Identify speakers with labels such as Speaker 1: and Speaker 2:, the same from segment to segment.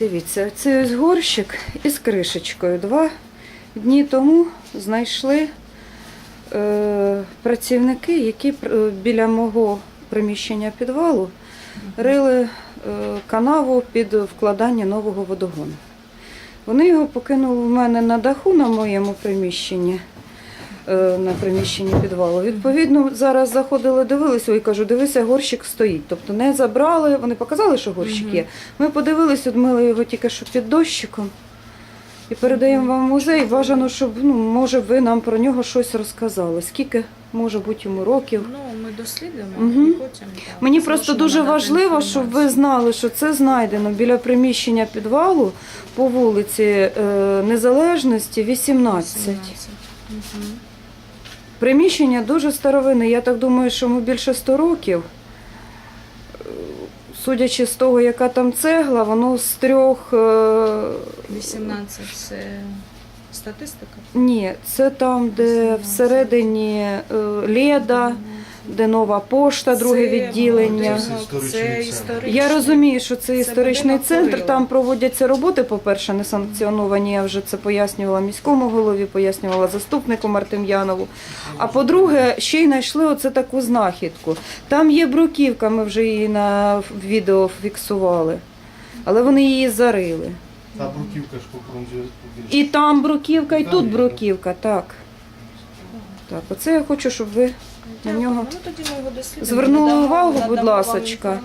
Speaker 1: Дивіться, це ось горщик із кришечкою. Два дні тому знайшли е, працівники, які е, біля мого приміщення підвалу рили е, канаву під вкладання нового водогону. Вони його покинули в мене на даху на моєму приміщенні, на приміщенні підвалу. Відповідно, зараз заходили, дивилися, і кажу, дивися, горщик стоїть. Тобто не забрали, вони показали, що горщик є. Ми подивилися, одмили його тільки що під дощиком. І передаємо вам музей. Бажано, щоб ну, може ви нам про нього щось розказали. Скільки може бути йому років?
Speaker 2: Ну, ми дослідимо
Speaker 1: Мгм.
Speaker 2: і потім. так,
Speaker 1: Мені просто дуже важливо, щоб ви знали, що це знайдено біля приміщення підвалу по вулиці е, Незалежності, 18.
Speaker 2: 18. Мгм.
Speaker 1: Приміщення дуже старовинне. Я так думаю, що йому більше 100 років. Е, Судячи з того, яка там цегла, воно з трьох. е,
Speaker 2: 18 це статистика.
Speaker 1: Ні, це там, де
Speaker 2: 18.
Speaker 1: всередині е, Леда, де нова пошта, друге
Speaker 2: Це,
Speaker 1: відділення.
Speaker 2: Це історичний.
Speaker 1: Я розумію, що це історичний центр. Там проводяться роботи, по-перше, не санкціоновані. Я вже це пояснювала міському голові, пояснювала заступнику Мартем'янову. А по-друге, ще й знайшли оце таку знахідку. Там є бруківка, ми вже її на відео фіксували, але вони її зарили.
Speaker 3: Та бруківка ж по.
Speaker 1: І там бруківка, і
Speaker 3: Там
Speaker 1: тут
Speaker 3: є,
Speaker 1: бруківка, так. Так, оце я хочу, щоб ви.
Speaker 2: Дякую.
Speaker 1: нього
Speaker 2: Ну.
Speaker 1: Звернули увагу, будь ласочка.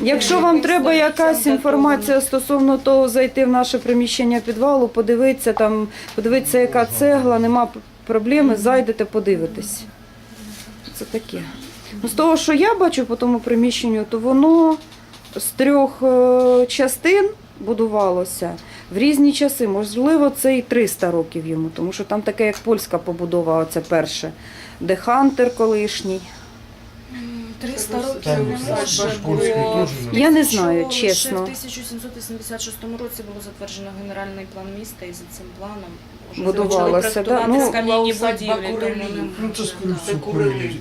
Speaker 1: Якщо вам треба якась інформація стосовно того, зайти в наше приміщення підвалу, подивитися там, подивитися, яка цегла, нема проблеми, зайдете, подивитесь. Це таке. Ну, з того, що я бачу по тому приміщенню, то воно з трьох е, частин будувалося в різні часи. Можливо, це і 300 років йому, тому що там таке, як польська побудова, оце перше, де Хантер колишній.
Speaker 2: 300 років не може, бо
Speaker 1: Я не
Speaker 2: Що
Speaker 1: знаю,
Speaker 2: лише
Speaker 1: чесно.
Speaker 2: В 1786 році було затверджено генеральний план міста, і за цим планом вже
Speaker 1: Будувалося, да? Ну,
Speaker 2: кам'яні
Speaker 4: усадьба
Speaker 2: будівлі. Тому не-
Speaker 3: Ну це
Speaker 4: Це так.
Speaker 3: Курилівський